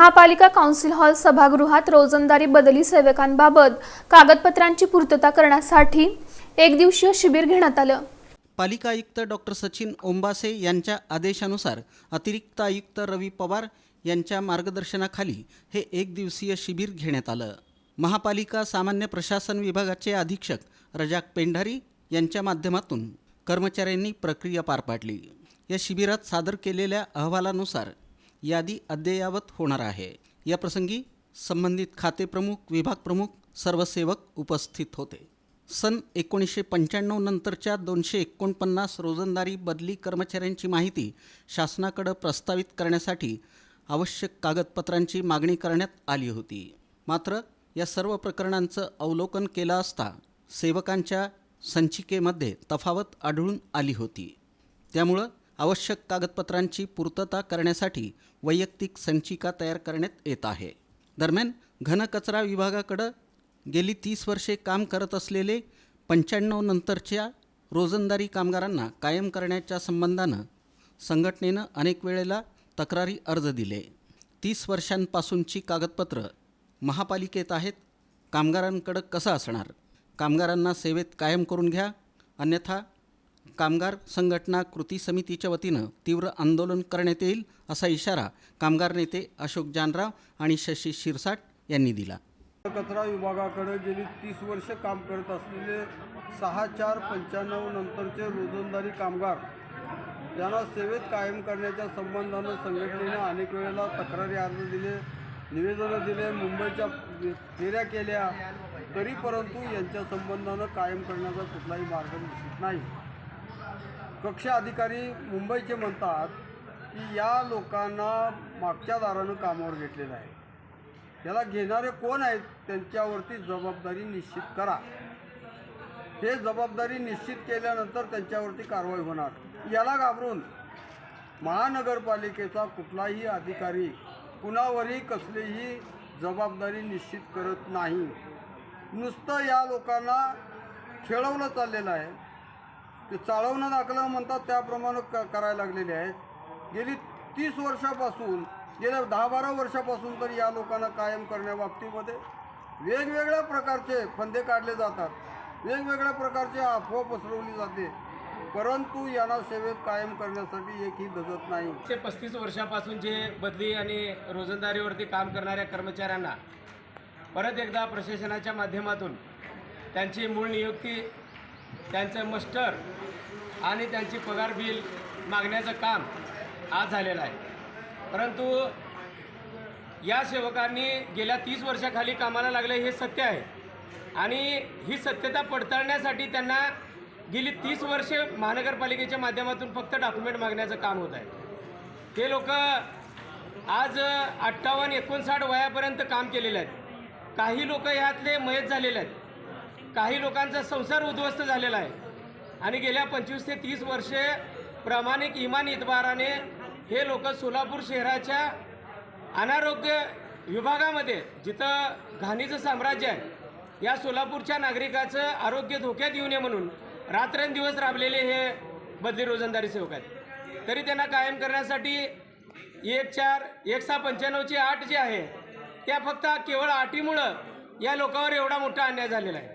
महापालिका council hall सभागृहात रोजंदारी बदली सेवकांबाबत कागदपत्रांची पूर्तता करण्यासाठी एक दिवसीय शिबिर घेण्यात आलं. पालिका आयुक्त डॉक्टर सचिन ओंबासे यांच्या आदेशानुसार अतिरिक्त आयुक्त रवी पवार यांच्या मार्गदर्शनाखाली हे एक दिवसीय शिबिर घेण्यात आलं. महापालिका सामान्य प्रशासन विभागाचे अधीक्षक रजाक पेंढारी यांच्या माध्यमातून कर्मचाऱ्यांनी प्रक्रिया पार पाडली. या शिबिरात सादर केलेल्या अहवालानुसार यादी अद्ययावत होणार आहे. या प्रसंगी संबंधित खातेप्रमुख विभागप्रमुख सर्व सेवक उपस्थित होते. सन एकोणीसशे पंच्याण्णव नंतरच्या दोनशे एकोणपन्नास रोजंदारी बदली कर्मचाऱ्यांची माहिती शासनाकडं प्रस्तावित करण्यासाठी आवश्यक कागदपत्रांची मागणी करण्यात आली होती. मात्र या सर्व प्रकरणांचं अवलोकन केलं असता सेवकांच्या संचिकेमध्ये तफावत आढळून आली होती. त्यामुळं आवश्यक कागदपत्रांची पूर्तता करण्यासाठी वैयक्तिक संचिका तयार करण्यात येत आहे. दरम्यान घनकचरा विभागाकडं गेली तीस वर्षे काम करत असलेले पंच्याण्णव नंतरच्या रोजंदारी कामगारांना कायम करण्याच्या संबंधानं संघटनेनं अनेक वेळेला तक्रारी अर्ज दिले. तीस वर्षांपासूनची कागदपत्रं महापालिकेत आहेत. कामगारांकडं कसं असणार? कामगारांना सेवेत कायम करून घ्या. अन्यथा कामगार संघटना कृती समितीच्या वतीनं तीव्र आंदोलन करण्यात येईल असा इशारा कामगार नेते अशोक जानराव आणि शशी शिरसाट यांनी दिला. कचरा विभागाकडे गेली तीस वर्ष काम करत असलेले सहा चार पंच्याण्णव नंतरचे रोजंदारी कामगार यांना सेवेत कायम करण्याच्या संबंधानं संघटनेने अनेक वेळेला तक्रारी अर्ज दिले निवेदनं दिले मुंबईच्या फेऱ्या केल्या तरी परंतु यांच्या संबंधानं कायम करण्याचा कुठलाही मार्ग निश्चित नाही. कक्ष अधिकारी मुंबईचे म्हणतात की या लोकांना मागच्या दारानं कामावर घेतलेलं आहे. याला घेणारे कोण आहेत त्यांच्यावरती जबाबदारी निश्चित करा. हे जबाबदारी निश्चित केल्यानंतर त्यांच्यावरती कारवाई होणार. याला घाबरून महानगरपालिकेचा कुठलाही अधिकारी कुणावरही कसलीही जबाबदारी निश्चित करत नाही. नुसतं या लोकांना खेळवलं चाललेलं आहे. ते चाळवणं दाखलं म्हणतात त्याप्रमाणे क करायला लागलेले आहेत गेली तीस वर्षापासून गेल्या दहा बारा वर्षापासून तर या लोकांना कायम करण्याबाबतीमध्ये वेगवेगळ्या प्रकारचे फंदे काढले जातात. वेगवेगळ्या प्रकारचे अफवा पसरवली जाते. परंतु यांना सेवेत कायम करण्यासाठी एकही दजत नाही. ते पस्तीस वर्षापासून जे बदली आणि रोजंदारीवरती काम करणाऱ्या कर्मचाऱ्यांना परत एकदा प्रशासनाच्या माध्यमातून त्यांची मूळ नियुक्ती त्यांचं मस्टर आणि त्यांची पगार बिल मागण्याचं काम आज झालेलं आहे. परंतु या सेवकांनी गेल्या तीस वर्षाखाली कामाला लागले हे सत्य आहे. आणि ही सत्यता पडताळण्यासाठी त्यांना गेली तीस वर्षे महानगरपालिकेच्या माध्यमातून फक्त डॉक्युमेंट मागण्याचं काम होत आहे. ते लोक आज अठ्ठावन्न एकोणसाठ वयापर्यंत काम केलेले आहेत. काही लोक ह्यातले मयत झालेले आहेत. काही लोकांचा संसार उद्ध्वस्त झालेला आहे. आणि गेल्या पंचवीस ते तीस वर्षे प्रामाणिक इमान इतबाराने हे लोक सोलापूर शहराच्या अनारोग्य विभागामध्ये जिथं घाणीचं साम्राज्य आहे या सोलापूरच्या नागरिकाचं आरोग्य धोक्यात येऊ नये म्हणून रात्रंदिवस राबलेले हे बदली रोजंदारी सेवक आहेत. तरी त्यांना कायम करण्यासाठी एक चार एक सहा पंच्याण्णवची आठ जी आहे त्या फक्त केवळ आटीमुळं या लोकांवर एवढा मोठा अन्याय झालेला आहे.